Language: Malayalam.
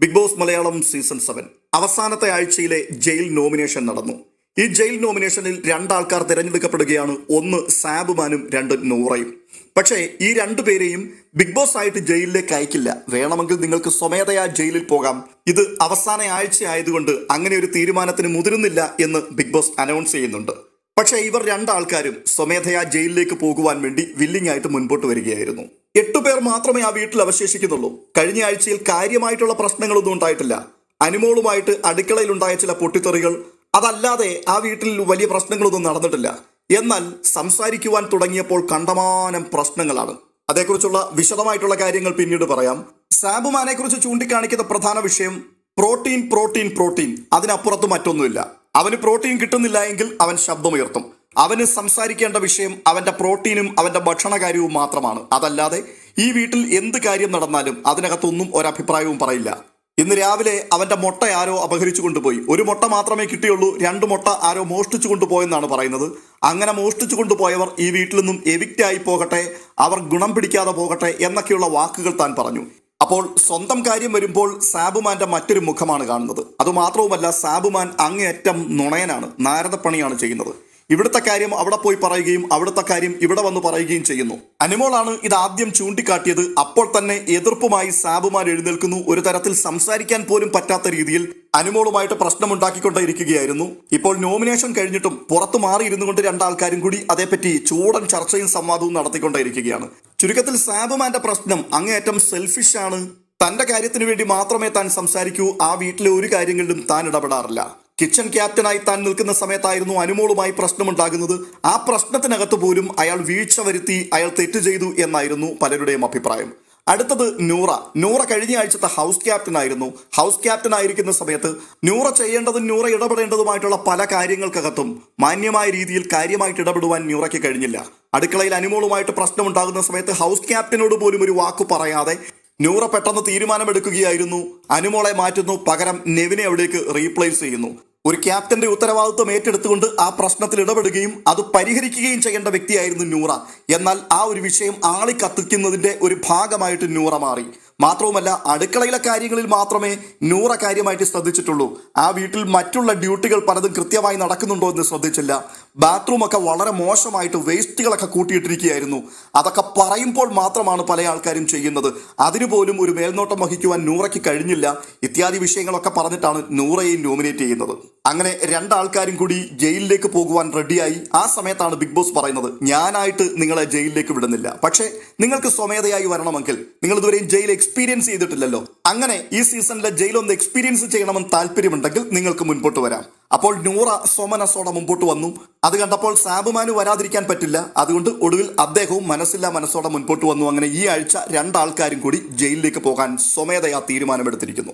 Bigg Boss Malayalam season seven അവസാനത്തെ ആഴ്ചയിലെ ജയിൽ നോമിനേഷൻ നടന്നു. ഈ ജയിൽ നോമിനേഷനിൽ രണ്ടാൾക്കാർ തിരഞ്ഞെടുക്കപ്പെടുകയാണ്. ഒന്ന് സാബുമാനും രണ്ട് നൂറയും. പക്ഷേ ഈ രണ്ടു പേരെയും ബിഗ് ബോസ് ആയിട്ട് ജയിലിലേക്ക് അയക്കില്ല. വേണമെങ്കിൽ നിങ്ങൾക്ക് സ്വമേധയാ ജയിലിൽ പോകാം. ഇത് അവസാന ആഴ്ച ആയതുകൊണ്ട് അങ്ങനെ ഒരു തീരുമാനത്തിന് മുതിരുന്നില്ല എന്ന് ബിഗ് ബോസ് അനൗൺസ് ചെയ്യുന്നുണ്ട്. പക്ഷേ ഇവർ രണ്ടാൾക്കാരും സ്വമേധയാ ജയിലിലേക്ക് പോകുവാൻ വേണ്ടി വില്ലിംഗ് ആയിട്ട് മുൻപോട്ട് വരികയായിരുന്നു. എട്ടു പേർ മാത്രമേ ആ വീട്ടിൽ അവശേഷിക്കുന്നുള്ളൂ. കഴിഞ്ഞ ആഴ്ചയിൽ കാര്യമായിട്ടുള്ള പ്രശ്നങ്ങളൊന്നും ഉണ്ടായിട്ടില്ല. അനുമോളുമായിട്ട് അടുക്കളയിലുണ്ടായ ചില പൊട്ടിത്തെറികൾ അതല്ലാതെ ആ വീട്ടിൽ വലിയ പ്രശ്നങ്ങളൊന്നും നടന്നിട്ടില്ല. എന്നാൽ സംസാരിക്കുവാൻ തുടങ്ങിയപ്പോൾ കണ്ടമാനം പ്രശ്നങ്ങളാണ്. അതേക്കുറിച്ചുള്ള വിശദമായിട്ടുള്ള കാര്യങ്ങൾ പിന്നീട് പറയാം. സാബുമാനെ കുറിച്ച് ചൂണ്ടിക്കാണിക്കുന്ന പ്രധാന വിഷയം പ്രോട്ടീൻ പ്രോട്ടീൻ പ്രോട്ടീൻ. അതിനപ്പുറത്ത് മറ്റൊന്നുമില്ല. അവന് പ്രോട്ടീൻ കിട്ടുന്നില്ല എങ്കിൽ അവൻ ശബ്ദമുയർത്തും. അവന് സംസാരിക്കേണ്ട വിഷയം അവന്റെ പ്രോട്ടീനും അവന്റെ ഭക്ഷണകാര്യവും മാത്രമാണ്. അതല്ലാതെ ഈ വീട്ടിൽ എന്ത് കാര്യം നടന്നാലും അതിനകത്തൊന്നും ഒരഭിപ്രായവും പറയില്ല. ഇന്ന് രാവിലെ അവന്റെ മുട്ട ആരോ അപഹരിച്ചു കൊണ്ടുപോയി. ഒരു മുട്ട മാത്രമേ കിട്ടിയുള്ളൂ രണ്ട് മുട്ട ആരോ മോഷ്ടിച്ചു കൊണ്ടുപോയെന്നാണ് പറയുന്നത്. അങ്ങനെ മോഷ്ടിച്ചു കൊണ്ടുപോയവർ ഈ വീട്ടിൽ നിന്നും എവിക്റ്റായി പോകട്ടെ അവർ ഗുണം പിടിക്കാതെ പോകട്ടെ എന്നൊക്കെയുള്ള വാക്കുകൾ താൻ പറഞ്ഞു. അപ്പോൾ സ്വന്തം കാര്യം വരുമ്പോൾ സാബുമാന്റെ മറ്റൊരു മുഖമാണ് കാണുന്നത്. അതുമാത്രവുമല്ല സാബുമാൻ അങ്ങേയറ്റം നുണയനാണ് നാരദപ്പണിയാണ് ചെയ്യുന്നത്. ഇവിടുത്തെ കാര്യം അവിടെ പോയി പറയുകയും അവിടുത്തെ കാര്യം ഇവിടെ വന്ന് പറയുകയും ചെയ്യുന്നു. അനിമോളാണ് ഇത് ആദ്യം ചൂണ്ടിക്കാട്ടിയത്. അപ്പോൾ തന്നെ എതിർപ്പുമായി സാബുമാൻ എഴുന്നേൽക്കുന്നു. ഒരു തരത്തിൽ സംസാരിക്കാൻ പോലും പറ്റാത്ത രീതിയിൽ അനുമോളുമായിട്ട് പ്രശ്നമുണ്ടാക്കിക്കൊണ്ടേയിരിക്കുകയായിരുന്നു. ഇപ്പോൾ നോമിനേഷൻ കഴിഞ്ഞിട്ടും പുറത്തു മാറിയിരുന്നു കൊണ്ട് രണ്ടാൾക്കാരും കൂടി അതേപ്പറ്റി ചൂടൻ ചർച്ചയും സംവാദവും നടത്തിക്കൊണ്ടേയിരിക്കുകയാണ്. ചുരുക്കത്തിൽ സാബുമാന്റെ പ്രശ്നം അങ്ങേയറ്റം സെൽഫിഷ് ആണ്. തന്റെ കാര്യത്തിന് വേണ്ടി മാത്രമേ താൻ സംസാരിക്കൂ. ആ വീട്ടിലെ ഒരു കാര്യങ്ങളിലും താൻ ഇടപെടാറില്ല. കിച്ചൺ ക്യാപ്റ്റനായി താൻ നിൽക്കുന്ന സമയത്തായിരുന്നു അനുമോളുമായി പ്രശ്നമുണ്ടാകുന്നത്. ആ പ്രശ്നത്തിനകത്ത് പോലും അയാൾ വീഴ്ച വരുത്തി അയാൾ തെറ്റ് ചെയ്തു എന്നായിരുന്നു പലരുടെയും അഭിപ്രായം. അടുത്തത് നൂറ. നൂറ കഴിഞ്ഞ ആഴ്ചത്തെ ഹൗസ് ക്യാപ്റ്റൻ ആയിരുന്നു. ഹൗസ് ക്യാപ്റ്റൻ ആയിരിക്കുന്ന സമയത്ത് നൂറ ചെയ്യേണ്ടതും നൂറ ഇടപെടേണ്ടതുമായിട്ടുള്ള പല കാര്യങ്ങൾക്കകത്തും മാന്യമായ രീതിയിൽ കാര്യമായിട്ട് ഇടപെടുവാൻ നൂറയ്ക്ക് കഴിഞ്ഞില്ല. അടുക്കളയിൽ അനുമോളുമായിട്ട് പ്രശ്നമുണ്ടാകുന്ന സമയത്ത് ഹൗസ് ക്യാപ്റ്റനോട് പോലും ഒരു വാക്ക് പറയാതെ നൂറ പെട്ടെന്ന് തീരുമാനമെടുക്കുകയായിരുന്നു. അനുമോളെ മാറ്റുന്നു. പകരം നെവിനെ അവിടേക്ക് റീപ്ലേസ് ചെയ്യുന്നു. ഒരു ക്യാപ്റ്റന്റെ ഉത്തരവാദിത്വം ഏറ്റെടുത്തുകൊണ്ട് ആ പ്രശ്നത്തിൽ ഇടപെടുകയും അത് പരിഹരിക്കുകയും ചെയ്യേണ്ട വ്യക്തിയായിരുന്നു നൂറ. എന്നാൽ ആ ഒരു വിഷയം ആളി കത്തിക്കുന്നതിന്റെ ഒരു ഭാഗമായിട്ട് നൂറ മാറി. മാത്രവുമല്ല അടുക്കളയിലെ കാര്യങ്ങളിൽ മാത്രമേ നൂറ കാര്യമായിട്ട് ശ്രദ്ധിച്ചിട്ടുള്ളൂ. ആ വീട്ടിൽ മറ്റുള്ള ഡ്യൂട്ടികൾ പലതും കൃത്യമായി നടക്കുന്നുണ്ടോ എന്ന് ശ്രദ്ധിച്ചില്ല. ബാത്റൂം ഒക്കെ വളരെ മോശമായിട്ട് വേസ്റ്റുകളൊക്കെ കൂട്ടിയിട്ടിരിക്കുകയായിരുന്നു. അതൊക്കെ പറയുമ്പോൾ മാത്രമാണ് പല ആൾക്കാരും ചെയ്യുന്നത്. അതിനുപോലും ഒരു മേൽനോട്ടം വഹിക്കുവാൻ നൂറയ്ക്ക് കഴിഞ്ഞില്ല. ഇത്യാദി വിഷയങ്ങളൊക്കെ പറഞ്ഞിട്ടാണ് നൂറയെ നോമിനേറ്റ് ചെയ്യുന്നത്. അങ്ങനെ രണ്ടാൾക്കാരും കൂടി ജയിലിലേക്ക് പോകുവാൻ റെഡിയായി ആ സമയത്താണ് ബിഗ് ബോസ് പറയുന്നത് ഞാനായിട്ട് നിങ്ങളെ ജയിലിലേക്ക് വിടുന്നില്ല. പക്ഷേ നിങ്ങൾക്ക് സ്വമേധയായി വരണമെങ്കിൽ നിങ്ങൾ ഇതുവരെയും ജയിൽ എക്സ്പീരിയൻസ് ചെയ്തിട്ടില്ലല്ലോ. അങ്ങനെ ഈ സീസണിലെ ജയിൽ ഒന്ന് എക്സ്പീരിയൻസ് ചെയ്യണമെന്ന് താല്പര്യമുണ്ടെങ്കിൽ നിങ്ങൾക്ക് മുൻപോട്ട് വരാം. അപ്പോൾ നൂറ സോമനസോടെ മുമ്പോട്ട് വന്നു. അത് കണ്ടപ്പോൾ സാബുമാനു വരാതിരിക്കാൻ പറ്റില്ല. അതുകൊണ്ട് ഒടുവിൽ അദ്ദേഹവും മനസ്സില്ല മനസ്സോടെ മുൻപോട്ട് വന്നു. അങ്ങനെ ഈ ആഴ്ച രണ്ടാൾക്കാരും കൂടി ജയിലിലേക്ക് പോകാൻ സ്വമേധയാ തീരുമാനമെടുത്തിരിക്കുന്നു.